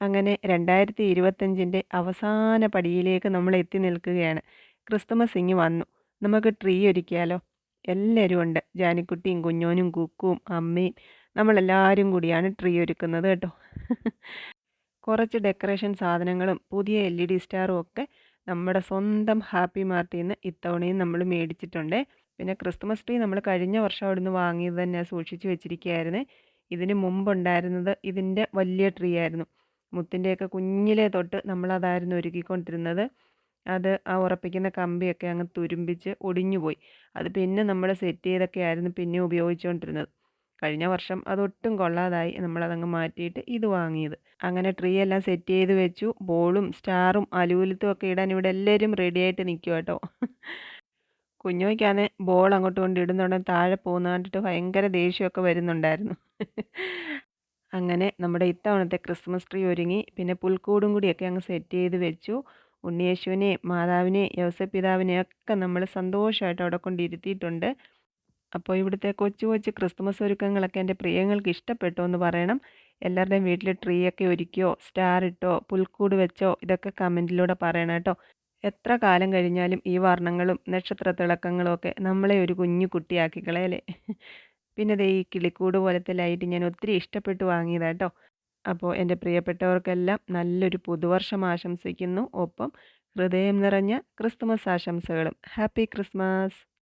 അങ്ങനെ രണ്ടായിരത്തി ഇരുപത്തഞ്ചിന്റെ അവസാന പടിയിലേക്ക് നമ്മൾ എത്തി നിൽക്കുകയാണ്. ക്രിസ്തുമസ് ഇങ്ങ് വന്നു. നമുക്ക് ട്രീ ഒരുക്കിയാലോ? എല്ലാവരും ഉണ്ട്. ജാനിക്കുട്ടിയും കുഞ്ഞോനും കുക്കും അമ്മയും നമ്മളെല്ലാവരും കൂടിയാണ് ട്രീ ഒരുക്കുന്നത് കേട്ടോ. കുറച്ച് ഡെക്കറേഷൻ സാധനങ്ങളും പുതിയ എൽ ഇ ഡി സ്റ്റാറും ഒക്കെ നമ്മുടെ സ്വന്തം ഹാപ്പി മാർട്ടിൽ നിന്ന് ഇത്തവണയും നമ്മൾ മേടിച്ചിട്ടുണ്ട്. പിന്നെ ക്രിസ്മസ് ട്രീ നമ്മൾ കഴിഞ്ഞ വർഷം അവിടുന്ന് വാങ്ങിയത് തന്നെ സൂക്ഷിച്ച് വെച്ചിരിക്കുകയായിരുന്നു. ഇതിന് മുമ്പുണ്ടായിരുന്നത് ഇതിന്റെ വലിയ ട്രീ ആയിരുന്നു. മുത്തിന്റെയൊക്കെ കുഞ്ഞിലെ തൊട്ട് നമ്മളതായിരുന്നു ഒരുക്കിക്കൊണ്ടിരുന്നത്. അത് ആ ഉറപ്പിക്കുന്ന കമ്പിയൊക്കെ അങ്ങ് തുരുമ്പിച്ച് ഒടിഞ്ഞുപോയി. അത് പിന്നെ നമ്മൾ സെറ്റ് ചെയ്തൊക്കെ ആയിരുന്നു പിന്നെ ഉപയോഗിച്ചുകൊണ്ടിരുന്നത്. കഴിഞ്ഞ വർഷം അതൊട്ടും കൊള്ളാതായി നമ്മളതങ്ങ് മാറ്റിയിട്ട് ഇത് വാങ്ങിയത്. അങ്ങനെ ട്രീ എല്ലാം സെറ്റ് ചെയ്ത് വെച്ചു. ബോളും സ്റ്റാറും അലൂലത്തും ഒക്കെ ഇടാൻ ഇവിടെ എല്ലാവരും റെഡിയായിട്ട് നിൽക്കുക കേട്ടോ. കുഞ്ഞോയ്ക്കാണ് ബോൾ അങ്ങോട്ട് കൊണ്ട് ഇടുന്നുണ്ടെങ്കിൽ താഴെ പോകുന്ന കണ്ടിട്ട് ഭയങ്കര ദേഷ്യമൊക്കെ വരുന്നുണ്ടായിരുന്നു. അങ്ങനെ നമ്മുടെ ഇത്തവണത്തെ ക്രിസ്മസ് ട്രീ ഒരുങ്ങി. പിന്നെ പുൽക്കൂടും കൂടിയൊക്കെ അങ്ങ് സെറ്റ് ചെയ്ത് വെച്ചു. ഉണ്ണിയേശുവിനെ മാതാവിനെ യവസപിതാവിനെ ഒക്കെ നമ്മൾ സന്തോഷമായിട്ട് അവിടെ കൊണ്ടിരുത്തിയിട്ടുണ്ട് അപ്പോൾ ഇവിടുത്തെ കൊച്ചു കൊച്ചു ക്രിസ്മസ് ഒരുക്കങ്ങളൊക്കെ എന്റെ പ്രിയങ്ങൾക്ക് ഇഷ്ടപ്പെട്ടു എന്ന് പറയണം. എല്ലാവരുടെയും വീട്ടിൽ ട്രീ ഒക്കെ ഒരുക്കിയോ സ്റ്റാർ ഇട്ടോ പുൽക്കൂട് വെച്ചോ ഇതൊക്കെ കമന്റിലൂടെ പറയണം കേട്ടോ. എത്ര കാലം കഴിഞ്ഞാലും ഈ വർണങ്ങളും നക്ഷത്ര തിളക്കങ്ങളും ഒക്കെ നമ്മളെ ഒരു കുഞ്ഞു കുട്ടിയാക്കി കളയല്ലേ? പിന്നെ ദേ ഈ കിളിക്കൂട് പോലത്തെ ലൈറ്റ് ഞാൻ ഒത്തിരി ഇഷ്ടപ്പെട്ട് വാങ്ങിയതാട്ടോ അപ്പോൾ എന്റെ പ്രിയപ്പെട്ടവർക്കെല്ലാം നല്ലൊരു പുതുവർഷം ആശംസിക്കുന്നു. ഒപ്പം ഹൃദയം നിറഞ്ഞ ക്രിസ്മസ് ആശംസകളും. Happy Christmas!